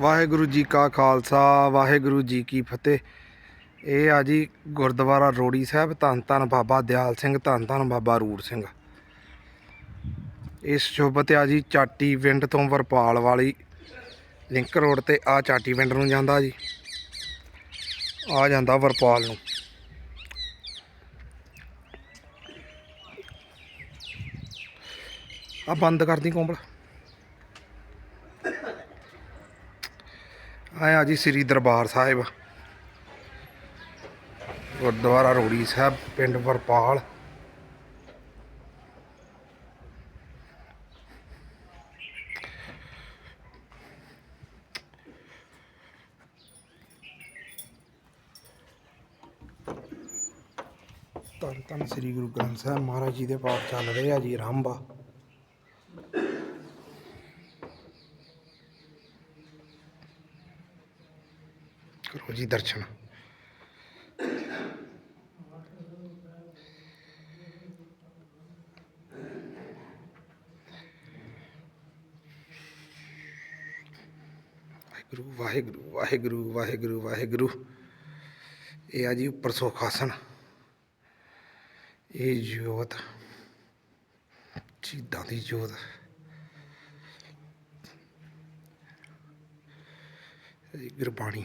ਵਾਹਿਗੁਰੂ ਜੀ ਕਾ ਖਾਲਸਾ, ਵਾਹਿਗੁਰੂ ਜੀ ਕੀ ਫਤਿਹ। ਇਹ ਆ ਜੀ ਗੁਰਦੁਆਰਾ ਰੋੜੀ ਸਾਹਿਬ, ਧੰਨ ਧੰਨ ਬਾਬਾ ਦਿਆਲ ਸਿੰਘ, ਧੰਨ ਧੰਨ ਬਾਬਾ ਰੂੜ ਸਿੰਘ। ਇਸ ਸ਼ੁਭ ਆ ਜੀ ਚਾਟੀ ਪਿੰਡ ਤੋਂ ਵਰਪਾਲ ਵਾਲੀ ਲਿੰਕ ਰੋਡ ਤੇ ਆ ਚਾਟੀ ਪਿੰਡ ਨੂੰ ਜਾਂਦਾ ਜੀ। ਆ ਜਾਂਦਾ ਵਰਪਾਲ ਨੂੰ। ਆ ਬੰਦ ਕਰਦੀ ਕੋਂਬਲ ਆਇਆ ਜੀ ਸ੍ਰੀ ਦਰਬਾਰ ਸਾਹਿਬ। ਗੁਰਦੁਆਰਾ ਰੋੜੀ ਸਾਹਿਬ, ਪਿੰਡ ਵਰਪਾਲ। ਧੰਨ ਧੰਨ ਸ੍ਰੀ ਗੁਰੂ ਗ੍ਰੰਥ ਸਾਹਿਬ ਮਹਾਰਾਜ ਜੀ ਦੇ ਪਾਠ ਚੱਲ ਰਹੇ ਆ ਜੀ ਰਾਮਬਾ ਕਰੋ ਜੀ ਦਰਸ਼ਨ। ਵਾਹਿਗੁਰੂ ਵਾਹਿਗੁਰੂ ਵਾਹਿਗੁਰੂ ਵਾਹਿਗੁਰੂ ਵਾਹਿਗੁਰੂ। ਇਹ ਆ ਜੀ ਉੱਪਰ ਸੁਖਾਸਨ। ਇਹ ਜੋਤ, ਚੀਦਾਂ ਦੀ ਜੋਤ। ਗੁਰਬਾਣੀ।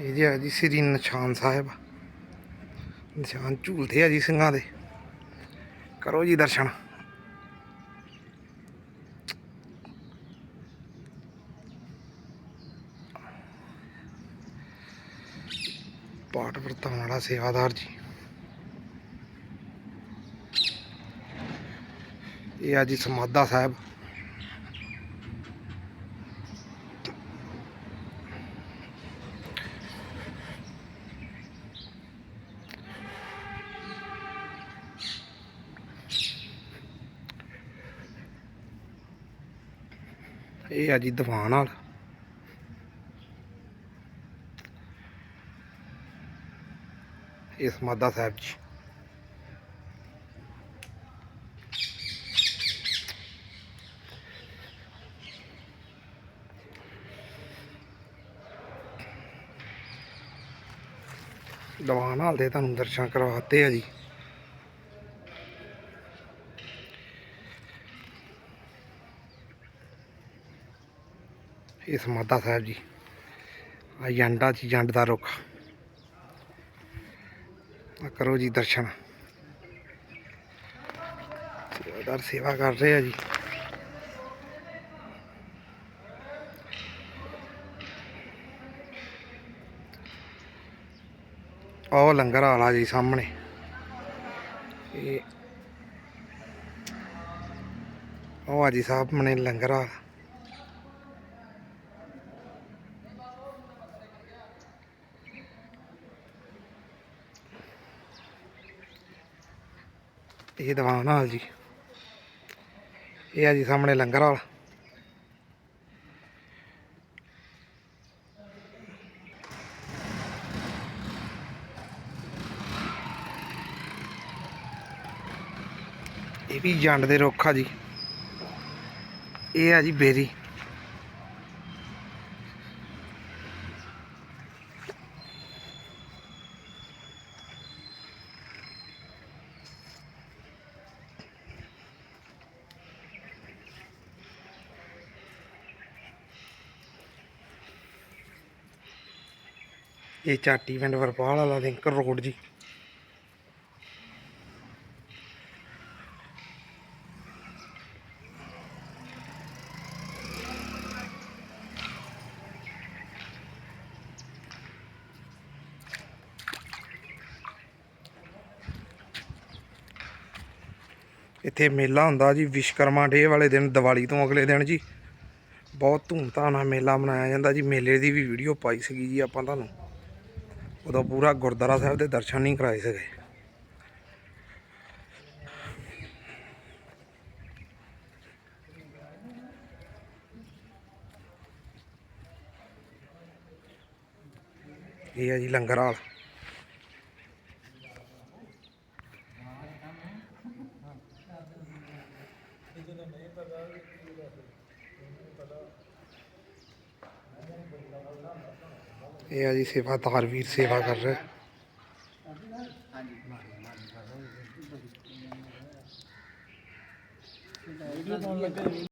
ਇਹ ਜੀ ਆ ਜੀ ਸ੍ਰੀ ਨਿਸ਼ਾਨ ਸਾਹਿਬ। ਨਿਸ਼ਾਨ ਝੂਲਦੇ ਆ ਜੀ ਸਿੰਘਾਂ ਦੇ। ਕਰੋ ਜੀ ਦਰਸ਼ਨ। ਪਾਠ ਵਰਤਾਉਣ ਵਾਲਾ ਸੇਵਾਦਾਰ ਜੀ। ਇਹ ਆ ਜੀ ਸਮਾਦਾ ਸਾਹਿਬ। ਇਹ ਆ ਜੀ ਦੀਵਾਨ ਹਾਲ ਇਸ ਮਾਦਾ ਸਾਹਿਬ ਜੀ। ਦੀਵਾਨ ਹਾਲ ਦੇ ਤੁਹਾਨੂੰ ਦਰਸ਼ਨ ਕਰਵਾਤੇ ਆ ਜੀ। ਇਹ ਸਮਾਦਾ ਸਾਹਿਬ ਜੀ। ਆ ਜੰਡਾ ਜੀ ਜੰਡ ਦਾ ਰੁੱਖ। ਆ ਕਰੋ ਜੀ ਦਰਸ਼ਨ। ਸੇਵਾਦਾਰ ਸੇਵਾ ਕਰ ਰਹੇ ਆ ਜੀ। ਆਹ ਲੰਗਰ ਵਾਲਾ ਜੀ ਸਾਹਮਣੇ। ਇਹ ਉਹ ਆ ਜੀ ਸਾਹਮਣੇ ਲੰਗਰ ਵਾਲਾ। ਇਹ ਦੀਵਾਨ ਹਾਲ ਜੀ। ਇਹ ਆ ਜੀ ਸਾਹਮਣੇ ਲੰਗਰ ਹਾਲ ਇਹ ਵੀ ਜੰਡ ਦੇ ਰੁੱਖ ਆ ਜੀ। ਇਹ ਆ ਜੀ ਬੇਰੀ। ਇਹ ਚਾਟੀ ਪਿੰਡ ਵਰਪਾਲ ਵਾਲਾ ਲਿੰਕਰ ਰੋਡ ਜੀ। ਇੱਥੇ ਮੇਲਾ ਹੁੰਦਾ ਜੀ ਵਿਸ਼ਕਰਮਾ ਡੇ ਵਾਲੇ ਦਿਨ, ਦੀਵਾਲੀ ਤੋਂ ਅਗਲੇ ਦਿਨ ਜੀ। ਬਹੁਤ ਧੂਮ ਧਾਮ ਨਾਲ ਮੇਲਾ ਮਨਾਇਆ ਜਾਂਦਾ ਜੀ। ਮੇਲੇ ਦੀ ਵੀ ਵੀਡੀਓ ਪਾਈ ਸੀਗੀ ਜੀ ਆਪਾਂ ਤੁਹਾਨੂੰ। ਉਦੋਂ ਪੂਰਾ ਗੁਰਦੁਆਰਾ ਸਾਹਿਬ ਦੇ ਦਰਸ਼ਨ ਨਹੀਂ ਕਰਾਏ ਸੀਗੇ। ਇਹ ਹੈ ਜੀ ਲੰਗਰ ਹਾਲ। ਇਹ ਆ ਜੀ ਸੇਵਾਦਾਰ ਵੀਰ ਸੇਵਾ ਕਰ ਰਹੇ।